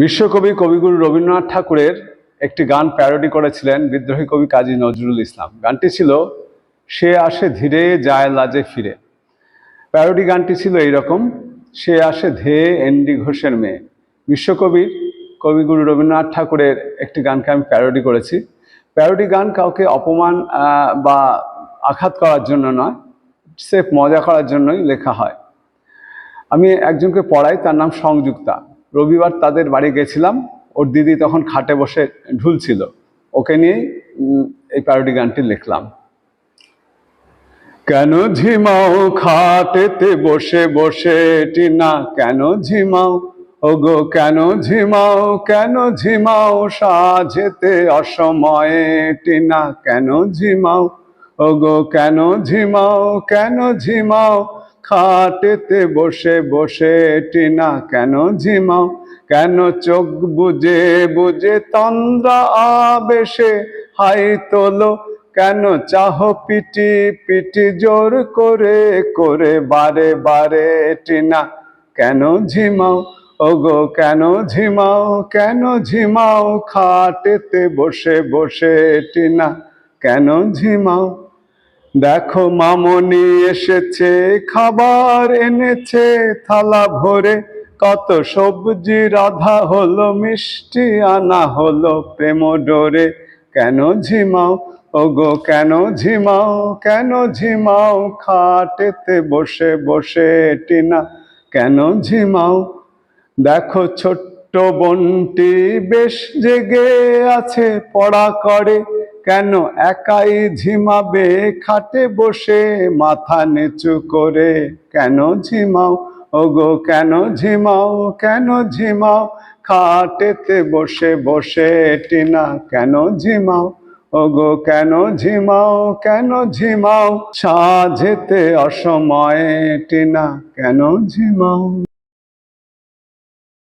বিশ্বকবি কবিগুরু রবীন্দ্রনাথ ঠাকুরের একটি গান প্যারোডি করেছিলেন বিদ্রোহী কবি কাজী নজরুল ইসলাম। গানটি ছিল, সে আসে ধীরে, যায় লাজে ফিরে। প্যারোডি গানটি ছিল এইরকম, সে আসে ধেয়ে এনডি ঘোষের মেয়ে। বিশ্বকবির কবিগুরু রবীন্দ্রনাথ ঠাকুরের একটি গানকে আমি প্যারোডি করেছি। প্যারোডি গান কাউকে অপমান বা আঘাত করার জন্য নয় সেফ মজা করার জন্যই লেখা হয়। আমি একজনকে পড়াই, তার নাম সংযুক্তা। রবিবার তাদের বাড়ি গেছিলাম। ওর দিদি তখন খাটে বসে ঢুলছিল। ওকে উম, এই প্যারোডি গানটি লিখলাম। কেন ঝিমাও খাটেতে বসে বসে টিনা? কেন ঝিমাও? ওগো কেন ঝিমাও? কেন ঝিমাও? সাজেতে অসময়ে টিনা। কেন ঝিমাও? ওগো কেন ঝিমাও? কেন ঝিমাও? খাটেতে বসে বসে টিনা, কেন ঝিমাও? কেন চোখ বুজে বুজে তন্দ্রা আবেশে হাই তোলো? কেন চাহ পিটি পিটি জোর করে করে বারে বারে টিনা, কেন ঝিমাও? ওগো, কেন ঝিমাও? কেন ঝিমাও? খাটেতে বসে বসে টিনা, কেন ঝিমাও? দেখো মামনি এসেছে, খাবার এনেছে, থালা ভরে। কত সবজি, রাধা হলো মিষ্টি, আনা হলো প্রেম ডোরে। কেন ঝিমাও? ওগো, কেন ঝিমাও? কেন ঝিমাও? খাটেতে বসে বসে টিনা। কেন ঝিমাও? দেখো ছোট্ট বোনটি বেশ জেগে আছে, পড়া করে। কেন একাই ঝিমাবে খাটে বসে, মাথা নিচু করে? কেন ঝিমাও? ওগো, কেন ঝিমাও? কেন ঝিমাও? খাটেতে বসে বসে টিনা, কেন ঝিমাও? ওগো, কেন ঝিমাও? কেন ঝিমাও? সাজেতে অসময়ে টিনা, কেন ঝিমাও?